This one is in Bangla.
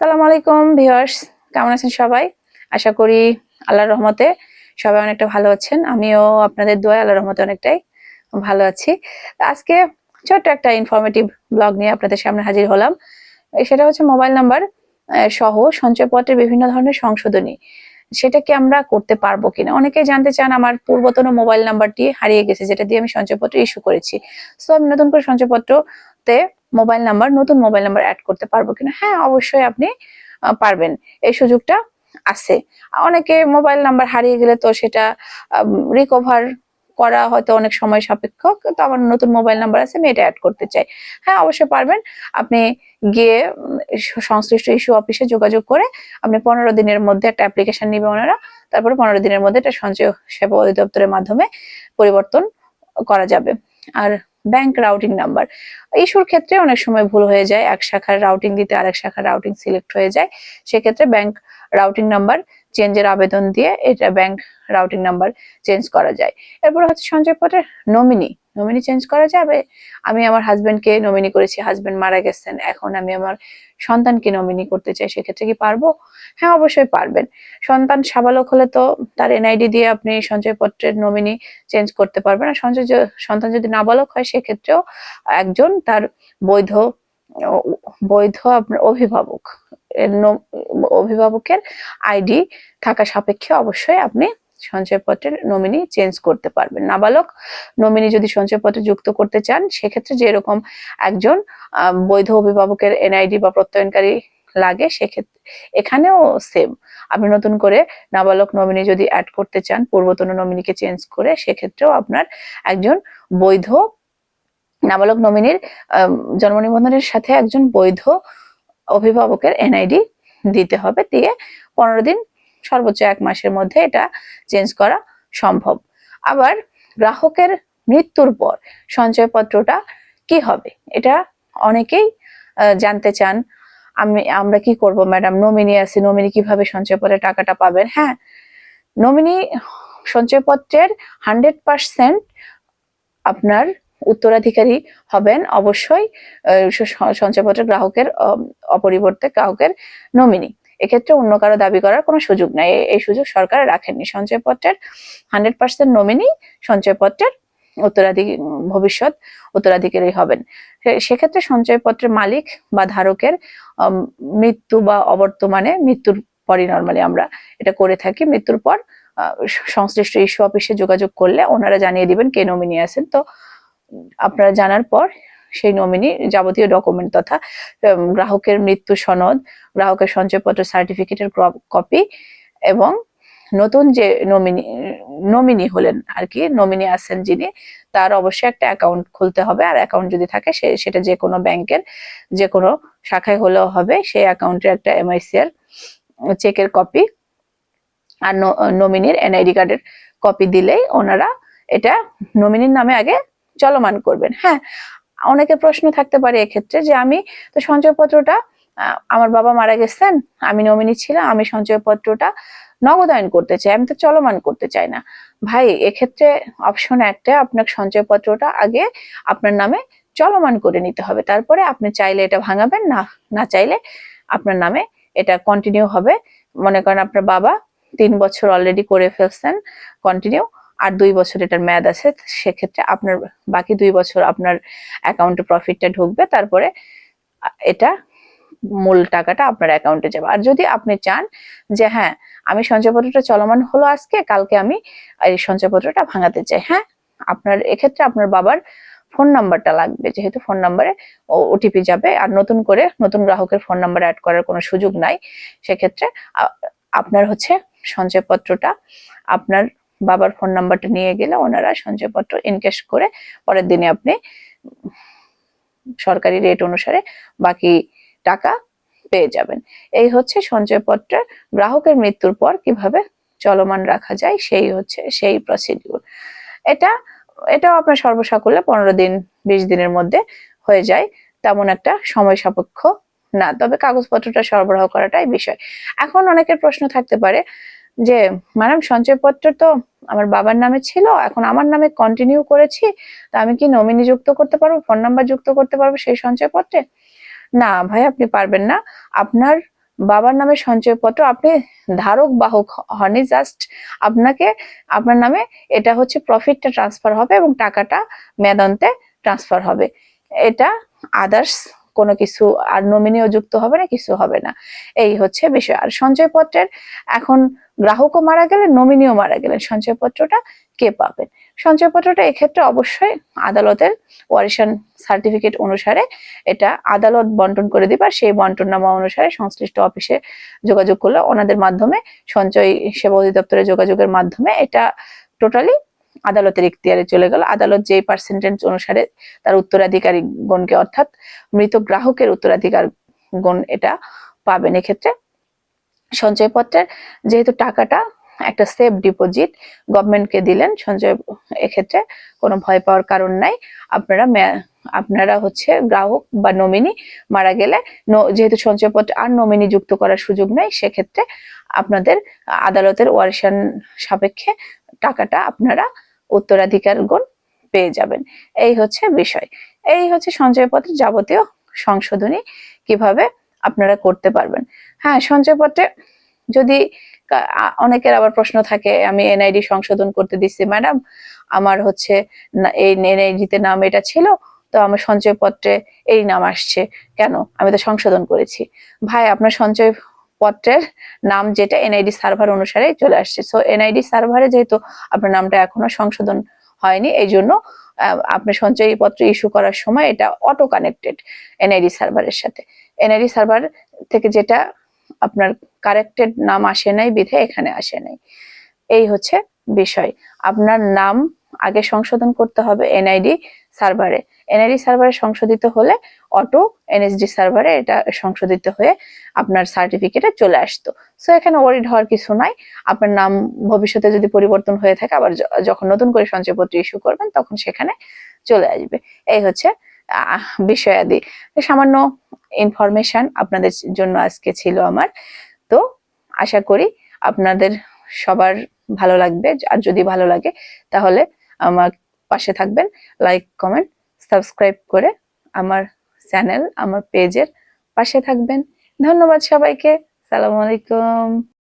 সালাম আলাইকুম ভিওয়ার্স কেমন আছেন সবাই? আশা করি আল্লাহর রহমতে সবাই অনেকটা ভালো আছেন। আমিও আপনাদের দোয়া আল্লাহর রহমতে অনেকটাই ভালো আছি। আজকে ছোট্ট একটা ইনফরমেটিভ ব্লগ নিয়ে আপনাদের সামনে হাজির হলাম। সেটা হচ্ছে মোবাইল নাম্বার সহ সঞ্চয়পত্রের বিভিন্ন ধরনের সংশোধনী। সেটা কি আমরা করতে পারব কিনা? অনেকেই জানতে চান আমার পূর্বতন মোবাইল নাম্বারটি হারিয়ে গেছে, যেটা দিয়ে আমি সঞ্চয়পত্র ইস্যু করেছি। সো আমি নতুন করে সঞ্চয়পত্রতে মোবাইল নাম্বার, নতুন মোবাইল নাম্বার অ্যাড করতে পারব কিনা? হ্যাঁ অবশ্যই আপনি পারবেন। এই সুযোগটা আছে। অনেকে মোবাইল নাম্বার হারিয়ে গেলে তো সেটা রিকভার করা হয়তো অনেক সময় সাপেক্ষ, কিন্তু আমার নতুন মোবাইল নাম্বার আছে, আমি এটা অ্যাড করতে চাই। হ্যাঁ অবশ্যই পারবেন। আপনি গিয়ে সংশ্লিষ্ট ইস্যু অফিসে যোগাযোগ করে আপনি পনেরো দিনের মধ্যে একটা অ্যাপ্লিকেশন নিবে ওনারা। তারপরে পনেরো দিনের মধ্যে এটা সঞ্চয় সেবা অধিদপ্তরের মাধ্যমে পরিবর্তন করা যাবে। আর ব্যাংক রাউটিং নাম্বার ইস্যুর ক্ষেত্রে অনেক সময় ভুল হয়ে যায়। এক শাখার রাউটিং দিতে আরেক শাখার রাউটিং সিলেক্ট হয়ে যায়। সেক্ষেত্রে ব্যাংক রাউটিং নাম্বার চেঞ্জের আবেদন দিয়ে এটা ব্যাংক রাউটিং নাম্বার চেঞ্জ করা যায়। এরপর হচ্ছে সঞ্চয়পত্রের নমিনি নমিনি চেঞ্জ করা যাবে। আমি আমার হাজবেন্ডকে নমিনি করেছি হাজবেন্ড মারা গেছেন, এখন আমি আমার সন্তানকে নমিনি করতে চাই, সেক্ষেত্রে কি পারব? হ্যাঁ অবশ্যই পারবেন। সন্তান সাবালক হলে তো তার এনআইডি দিয়ে আপনি সঞ্চয়পত্রের নমিনি চেঞ্জ করতে পারবেন। আর সঞ্চয় সন্তান যদি নাবালক হয়, সেক্ষেত্রেও একজন তার বৈধ বৈধ আপনার অভিভাবক অভিভাবকের আইডি থাকা সাপেক্ষে অবশ্যই আপনি সঞ্চয়পত্রের নমিনি চেঞ্জ করতে পারবেন। নাবালক নমিনি যদি সঞ্চয়পত্রে যুক্ত করতে চান, সেক্ষেত্রে যেরকম একজন বৈধ অভিভাবকের এনআইডি বা প্রত্যয়নকারী লাগে, সেক্ষেত্রে এখানেও সেম আপনি নতুন করে নাবালক নমিনি যদি অ্যাড করতে চান, পূর্বতন নমিনিকে চেঞ্জ করে, সেক্ষেত্রেও আপনার একজন বৈধ, নাবালক নমিনির জন্ম নিবন্ধনের সাথে একজন বৈধ অভিভাবকের এনআইডি দিতে হবে। দিয়ে পনেরো দিন সর্বোচ্চ এক মাসের মধ্যে এটা চেঞ্জ করা সম্ভব। আবার গ্রাহকের মৃত্যুর পর সঞ্চয়পত্রটা কি হবে? এটা অনেকেই জানতে চান। আমি, আমরা কি করব ম্যাডাম? নমিনি আছে নমিনি কীভাবে সঞ্চয়পত্রের টাকাটা পাবেন? হ্যাঁ নমিনি সঞ্চয়পত্রের হান্ড্রেড পার্সেন্ট আপনার উত্তরাধিকারী হবেন অবশ্যই সঞ্চয়পত্রের গ্রাহকের অপরিবর্তে গ্রাহকের নমিনি এক্ষেত্রে অন্য কারও দাবি করার কোনো সুযোগ নাই। এই সুযোগ সরকার রাখেননি। সঞ্চয়পত্রের হান্ড্রেড পার্সেন্ট নমিনি সঞ্চয়পত্রের উত্তরাধিক ভবিষ্যৎ উত্তরাধিকারী হবেন। সেক্ষেত্রে সঞ্চয়পত্রের মালিক বা ধারকের মৃত্যু বা অবর্তমানে মৃত্যুর পরই নর্মালি আমরা এটা করে থাকি। মৃত্যুর পর সংশ্লিষ্ট ইস্যু অফিসে যোগাযোগ করলে ওনারা জানিয়ে দিবেন কে নমিনি আছেন। তো, আপনারা জানার পর সেই নমিনি যাবতীয় ডকুমেন্ট তথা গ্রাহকের মৃত্যু সনদ, গ্রাহকের সঞ্চয়পত্র সার্টিফিকেটের কপি এবং নতুন যে নমিনি নমিনি হলেন আর কি নমিনি আছেন যিনি, তার অবশ্যই একটা অ্যাকাউন্ট খুলতে হবে। আর অ্যাকাউন্ট যদি থাকে, সে, সেটা যে কোনো ব্যাংকের যে কোনো শাখায় হলেও হবে, সেই অ্যাকাউন্টের একটা এমআইসিআর চেকের কপি আর নমিনির এনআইডি কার্ডের কপি দিলেই ওনারা এটা নমিনির নামে আগে চলমান করবেন। হ্যাঁ অনেকের প্রশ্ন থাকতে পারে এক্ষেত্রে যে আমি তো সঞ্চয়পত্রটা আমার বাবা মারা গেছেন, আমি নমিনি ছিলাম, আমি সঞ্চয়পত্রটা নগদায়ন করতে চাই, আমি তো চলমান করতে চাই না। ভাই, এক্ষেত্রে অপশন একটা আপনার সঞ্চয়পত্রটা আগে আপনার নামে চলমান করে নিতে হবে। তারপরে আপনি চাইলে এটা ভাঙাবেন না না চাইলে আপনার নামে এটা কন্টিনিউ হবে। মনে করেন আপনার বাবা তিন বছর অলরেডি করে ফেলছেন কন্টিনিউ আর দুই বছর এটার মেয়াদ আছে সেক্ষেত্রে আপনার বাকি দুই বছর আপনার অ্যাকাউন্টে প্রফিটটা ঢুকবে, তারপরে এটা মূল টাকাটা আপনার অ্যাকাউন্টে যাবে। আর যদি আপনি চান যে হ্যাঁ আমি সঞ্চয়পত্রটা চলমান হলো আজকে, কালকে আমি এই সঞ্চয়পত্রটা ভাঙাতে চাই হ্যাঁ আপনার এক্ষেত্রে আপনার বাবার ফোন নাম্বারটা লাগবে, যেহেতু ফোন নাম্বারে ওটিপি যাবে, আর নতুন করে নতুন গ্রাহকের ফোন নাম্বার অ্যাড করার কোনো সুযোগ নাই, সেক্ষেত্রে আপনার হচ্ছে সঞ্চয়পত্রটা আপনার বাবার ফোন নাম্বারটা নিয়ে গেলে ওনারা সঞ্চয়পত্র ইনকেশ করে পরের দিনে আপনি সরকারি রেট অনুসারে বাকি টাকা পেয়ে যাবেন। এই হচ্ছে সঞ্চয়পত্রের গ্রাহকের মৃত্যুর পর কীভাবে চলমান রাখা যায়, সেই হচ্ছে সেই প্রসিডিউর এটা, এটাও আপনার সর্বসাকুল্যে পনেরো দিন, বিশ দিনের মধ্যে হয়ে যায়, তেমন একটা সময় সাপেক্ষ না। তবে কাগজপত্রটা সরবরাহ করাটাই বিষয়। এখন অনেকের প্রশ্ন থাকতে পারে যে, ম্যাডাম, সঞ্চয়পত্র তো আমার বাবার নামে ছিল, এখন আমার নামে কন্টিনিউ করেছি, তা আমি কি নমিনি যুক্ত করতে পারব ফোন নাম্বার যুক্ত করতে পারব সেই সঞ্চয়পত্রে? না ভাই, আপনি পারবেন না। আপনার বাবার নামে সঞ্চয়পত্র, আপনি ধারক, বাহক হনই জাস্ট আপনাকে, আপনার নামে এটা হচ্ছে প্রফিটটা ট্রান্সফার হবে এবং টাকাটা মেয়াদান্তে ট্রান্সফার হবে। এটা আদার্স কোনো কিছু, আর নমিনিও যুক্ত হবে না, কিছু হবে না। এই হচ্ছে বিষয়। আর সঞ্চয়পত্রের এখন গ্রাহকও মারা গেলেন নমিনিও মারা গেলেন। সঞ্চয়পত্রটা কে পাবেন সঞ্চয়পত্রটা এক্ষেত্রে অবশ্যই আদালতের ওয়ারিশন সার্টিফিকেট অনুসারে এটা আদালত বন্টন করে দিবে আর সেই বন্টননামা অনুসারে সংশ্লিষ্ট অফিসে যোগাযোগ করলে ওনাদের মাধ্যমে, সঞ্চয় সেবা অধিদপ্তরে যোগাযোগের মাধ্যমে এটা টোটালি আদালতের ইখতিয়ারে চলে গেল। আদালত যে পার্সেন্টেজ অনুসারে তার উত্তরাধিকারী গণকে অর্থাৎ মৃত গ্রাহকের উত্তরাধিকার গণ এটা পাবেন। এক্ষেত্রে সঞ্চয়পত্রের, যেহেতু টাকাটা একটা সেফ ডিপোজিট গভর্নমেন্টকে দিলেন, সঞ্চয় এক্ষেত্রে কোনো ভয় পাওয়ার কারণ নাই। আপনারা আপনারা হচ্ছে গ্রাহক বা নমিনি মারা গেলে যেহেতু সঞ্চয়পত্র আর নমিনি যুক্ত করার সুযোগ নেই, সেক্ষেত্রে আপনাদের আদালতের ওয়ারিশান সাপেক্ষে টাকাটা আপনারা উত্তরাধিকার গুণ পেয়ে যাবেন। এই হচ্ছে বিষয়। এই হচ্ছে সঞ্চয়পত্রের যাবতীয় সংশোধনী কীভাবে আপনারা করতে পারবেন। হ্যাঁ সঞ্চয়পত্রে যদি অনেকের আবার প্রশ্ন থাকে, আমি এনআইডি সংশোধন করতে দিচ্ছি ম্যাডাম, আমার হচ্ছে এই এনআইডিতে নাম এটা ছিল, তো আমার সঞ্চয়পত্রে এই নাম আসছে। কেন? আমি তো সংশোধন করেছি। ভাই, আপনার সঞ্চয় পত্রের নাম যেটা এনআইডি সার্ভার অনুসারে চলে আসছে। সো এনআইডি সার্ভারে যেহেতু আপনার নামটা এখনও সংশোধন হয়নি, এই জন্য আপনি সঞ্চয়পত্র ইস্যু করার সময় এটা অটো কানেক্টেড এনআইডি সার্ভারের সাথে। এনআইডি সার্ভার থেকে যেটা আপনার কারেক্টেড নাম আসে নাই, বিধে এখানে আসে নাই। এই হচ্ছে বিষয়। আপনার নাম আগে সংশোধন করতে হবে এনআইডি সার্ভারে এনআইডি সার্ভারে সংশোধিত হলে অটো এনএসডি সার্ভারে এটা সংশোধিত হয়ে আপনার সার্টিফিকেটে চলে আসতো। সো এখানে ওয়ারিড হওয়ার কিছু নাই। আপনার নাম ভবিষ্যতে যদি পরিবর্তন হয়ে থাকে, আবার যখন নতুন করে সঞ্চয়পত্র ইস্যু করবেন, তখন সেখানে চলে আসবে। এই হচ্ছে বিষয়াদি। সামান্য ইনফরমেশন আপনাদের জন্য আজকে ছিল আমার। তো আশা করি আপনাদের সবার ভালো লাগবে। আর যদি ভালো লাগে, তাহলে আমার পাশে থাকবেন। লাইক কমেন্ট সাবস্ক্রাইব করে আমার চ্যানেল আমার পেজের পাশে থাকবেন। ধন্যবাদ সবাইকে। সালাম আলাইকুম।